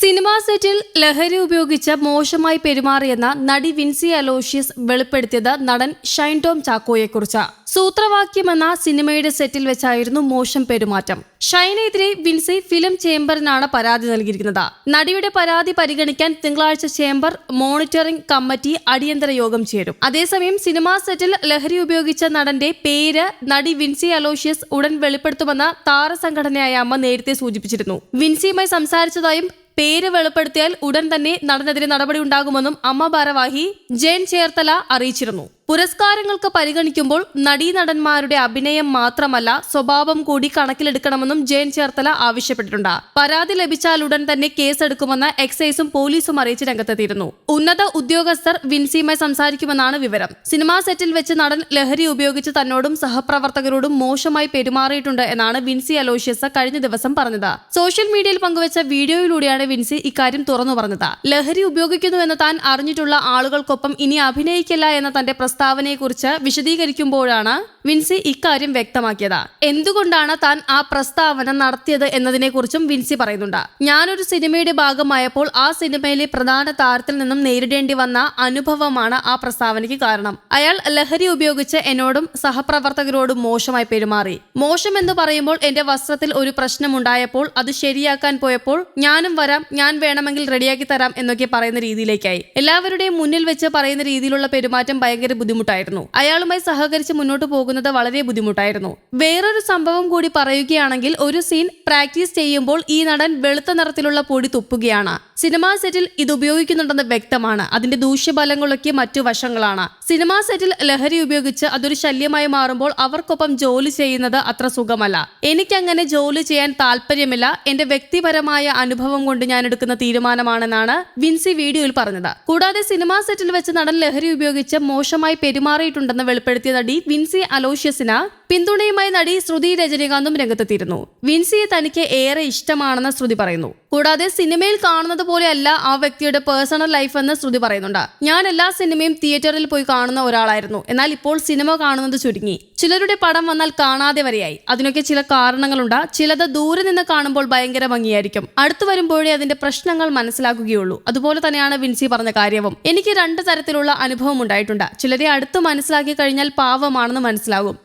Cinema സെറ്റിൽ ലഹരി ഉപയോഗിച്ച് മോശമായി പെരുമാറിയെന്ന നടി വിൻസി അലോഷ്യസ് വെളിപ്പെടുത്തിയത് നടൻ ഷൈൻ ടോം ചാക്കോയെക്കുറിച്ച്. സൂത്രവാക്യം എന്ന സിനിമയുടെ സെറ്റിൽ വെച്ചായിരുന്നു മോശം പെരുമാറ്റം. ഷൈനെതിരെ വിൻസി ഫിലിം ചേംബറിനാണ് പരാതി നൽകിയിരിക്കുന്നത്. നടിയുടെ പരാതി പരിഗണിക്കാൻ തിങ്കളാഴ്ച ചേംബർ മോണിറ്ററിംഗ് കമ്മിറ്റി അടിയന്തര യോഗം ചേരും. അതേസമയം സിനിമാ സെറ്റിൽ ലഹരി ഉപയോഗിച്ച നടന്റെ പേര് നടി വിൻസി അലോഷ്യസ് ഉടൻ വെളിപ്പെടുത്തുമെന്ന് താരസംഘടനയായ അമ്മ നേരത്തെ സൂചിപ്പിച്ചിരുന്നു. വിൻസിയുമായി സംസാരിച്ചതായും പേര് വെളിപ്പെടുത്തിയാൽ ഉടൻ തന്നെ നടനെതിരെ നടപടി ഉണ്ടാകുമെന്നും അമ്മ ഭാരവാഹി ജയൻ ചേർത്തല അറിയിച്ചിരുന്നു പുരസ്കാരങ്ങൾക്ക് പരിഗണിക്കുമ്പോൾ നടീനടന്മാരുടെ അഭിനയം മാത്രമല്ല സ്വഭാവം കൂടി കണക്കിലെടുക്കണമെന്നും ജയൻ ചേർത്തല ആവശ്യപ്പെട്ടിട്ടുണ്ട്. പരാതി ലഭിച്ചാൽ ഉടൻ തന്നെ കേസെടുക്കുമെന്ന് എക്സൈസും പോലീസും അറിയിച്ച് രംഗത്തെത്തിയിരുന്നു. ഉന്നത ഉദ്യോഗസ്ഥർ വിൻസിയുമായി സംസാരിക്കുമെന്നാണ് വിവരം. സിനിമാ സെറ്റിൽ വെച്ച് നടൻ ലഹരി ഉപയോഗിച്ച് തന്നോടും സഹപ്രവർത്തകരോടും മോശമായി പെരുമാറിയിട്ടുണ്ട് എന്നാണ് വിൻസി അലോഷ്യസ് കഴിഞ്ഞ ദിവസം പറഞ്ഞത്. സോഷ്യൽ മീഡിയയിൽ പങ്കുവച്ച വീഡിയോയിലൂടെയാണ് വിൻസി ഇക്കാര്യം തുറന്നു പറഞ്ഞത്. ലഹരി ഉപയോഗിക്കുന്നുവെന്ന് താൻ അറിഞ്ഞിട്ടുള്ള ആളുകൾക്കൊപ്പം ഇനി അഭിനയിക്കില്ല എന്ന തന്റെ പ്രസ്താവനയെക്കുറിച്ച് വിശദീകരിക്കുമ്പോഴാണ് വിൻസി ഇക്കാര്യം വ്യക്തമാക്കിയത്. എന്തുകൊണ്ടാണ് താൻ ആ പ്രസ്താവന നടത്തിയത് എന്നതിനെക്കുറിച്ചും വിൻസി പറയുന്നുണ്ട്. ഞാനൊരു സിനിമയുടെ ഭാഗമായപ്പോൾ ആ സിനിമയിലെ പ്രധാന താരത്തിൽ നിന്നും നേരിടേണ്ടി വന്ന അനുഭവമാണ് ആ പ്രസ്താവനയ്ക്ക് കാരണം. അയാൾ ലഹരി ഉപയോഗിച്ച് എന്നോടും സഹപ്രവർത്തകരോടും മോശമായി പെരുമാറി. മോശം എന്ന് പറയുമ്പോൾ എന്റെ വസ്ത്രത്തിൽ ഒരു പ്രശ്നമുണ്ടായപ്പോൾ അത് ശരിയാക്കാൻ പോയപ്പോൾ ഞാനും വരാം ഞാൻ വേണമെങ്കിൽ റെഡിയാക്കി തരാം എന്നൊക്കെ പറയുന്ന രീതിയിലേക്കായി. എല്ലാവരുടെയും മുന്നിൽ വെച്ച് പറയുന്ന രീതിയിലുള്ള പെരുമാറ്റം ഭയങ്കര ബുദ്ധിമുട്ടായിരുന്നു. അയാളുമായി സഹകരിച്ച് മുന്നോട്ട് പോകുന്നത് വളരെ ബുദ്ധിമുട്ടായിരുന്നു. വേറൊരു സംഭവം കൂടി പറയുകയാണെങ്കിൽ ഒരു സീൻ പ്രാക്ടീസ് ചെയ്യുമ്പോൾ ഈ നടൻ വെളുത്ത നിറത്തിലുള്ള പൊടി തുപ്പുകയാണ്. സിനിമാ സെറ്റിൽ ഇത് ഉപയോഗിക്കുന്നുണ്ടെന്ന് വ്യക്തമാണ്. അതിന്റെ ദൂഷ്യഫലങ്ങളൊക്കെ മറ്റു വശങ്ങളാണ്. സിനിമാ സെറ്റിൽ ലഹരി ഉപയോഗിച്ച് അതൊരു ശല്യമായി മാറുമ്പോൾ അവർക്കൊപ്പം ജോലി ചെയ്യുന്നത് അത്ര സുഖമല്ല. എനിക്കങ്ങനെ ജോലി ചെയ്യാൻ താല്പര്യമില്ല. എന്റെ വ്യക്തിപരമായ അനുഭവം കൊണ്ട് ഞാൻ എടുക്കുന്ന തീരുമാനമാണെന്നാണ് വിൻസി വീഡിയോയിൽ പറഞ്ഞത്. കൂടാതെ സിനിമാ സെറ്റിൽ വെച്ച് നടൻ ലഹരി ഉപയോഗിച്ച് മോശമായി പെരുമാറിയിട്ടുണ്ടെന്ന് വെളിപ്പെടുത്തിയ നടി വിൻസി അലോഷ്യസിന് പിന്തുണയുമായി നടി ശ്രുതി രജനീകാന്തും രംഗത്തെത്തിയിരുന്നു. വിൻസിയെ തനിക്ക് ഏറെ ഇഷ്ടമാണെന്ന് ശ്രുതി പറയുന്നു. കൂടാതെ സിനിമയിൽ കാണുന്നത് പോലെയല്ല ആ വ്യക്തിയുടെ പേഴ്സണൽ ലൈഫ് എന്ന് ശ്രുതി പറയുന്നുണ്ട്. ഞാൻ എല്ലാ സിനിമയും തിയേറ്ററിൽ പോയി കാണുന്ന ഒരാളായിരുന്നു. എന്നാൽ ഇപ്പോൾ സിനിമ കാണുന്നത് ചുരുങ്ങി. ചിലരുടെ പടം വന്നാൽ കാണാതെ വരെയായി. അതിനൊക്കെ ചില കാരണങ്ങളുണ്ട്. ചിലത് ദൂരെ നിന്ന് കാണുമ്പോൾ ഭയങ്കര ഭംഗിയായിരിക്കും. അടുത്തു വരുമ്പോഴേ അതിന്റെ പ്രശ്നങ്ങൾ മനസ്സിലാക്കുകയുള്ളൂ അതുപോലെ തന്നെയാണ് വിൻസി പറഞ്ഞ കാര്യവും. എനിക്ക് രണ്ട് തരത്തിലുള്ള അനുഭവം ഉണ്ടായിട്ടുണ്ട്. ചിലരെ അടുത്ത് മനസ്സിലാക്കി കഴിഞ്ഞാൽ പാവമാണെന്ന് മനസ്സിലാകും.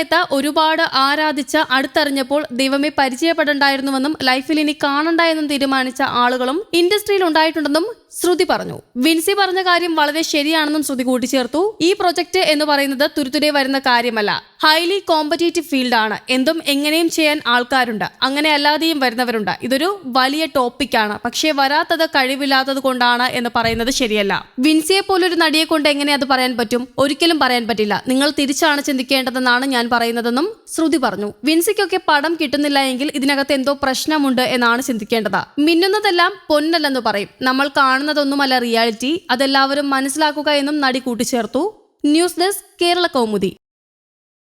അതേസമയത്ത് ഒരുപാട് ആരാധിച്ച് അടുത്തറിഞ്ഞപ്പോൾ ദൈവമെ പരിചയപ്പെടണ്ടായിരുന്നുവെന്നും ലൈഫിൽ ഇനി കാണണ്ട എന്നും തീരുമാനിച്ച ആളുകളും ഇൻഡസ്ട്രിയിൽ ഉണ്ടായിട്ടുണ്ടെന്നും ശ്രുതി പറഞ്ഞു. വിൻസി പറഞ്ഞ കാര്യം വളരെ ശരിയാണെന്നും ശ്രുതി കൂട്ടിച്ചേർത്തു. ഈ പ്രൊജക്ട് എന്ന് പറയുന്നത് തുരുതുരെ വരുന്ന കാര്യമല്ല. ഹൈലി കോമ്പറ്റേറ്റീവ് ഫീൽഡാണ്. എന്തും എങ്ങനെയും ചെയ്യാൻ ആൾക്കാരുണ്ട്. അങ്ങനെ അല്ലാതെയും വരുന്നവരുണ്ട്. ഇതൊരു വലിയ ടോപ്പിക്കാണ്. പക്ഷേ വരാത്തത് കഴിവില്ലാത്തത് കൊണ്ടാണ് എന്ന് പറയുന്നത് ശരിയല്ല. വിൻസിയെ പോലൊരു നടിയെ കൊണ്ട് എങ്ങനെ അത് പറയാൻ പറ്റും? ഒരിക്കലും പറയാൻ പറ്റില്ല. നിങ്ങൾ തിരിച്ചാണ് ചിന്തിക്കേണ്ടതെന്നാണ് ഞാൻ പറയുന്നതെന്നും ശ്രുതി പറഞ്ഞു. വിൻസിക്കൊക്കെ പടം കിട്ടുന്നില്ല എങ്കിൽ ഇതിനകത്ത് എന്തോ പ്രശ്നമുണ്ട് എന്നാണ് ചിന്തിക്കേണ്ടത്. മിന്നുന്നതെല്ലാം പൊന്നല്ലെന്ന് പറയും. നമ്മൾ കാണുന്നതൊന്നുമല്ല റിയാലിറ്റി. അതെല്ലാവരും മനസ്സിലാക്കുക എന്നും നടി കൂട്ടിച്ചേർത്തു. News desk Kerala Kaumudi.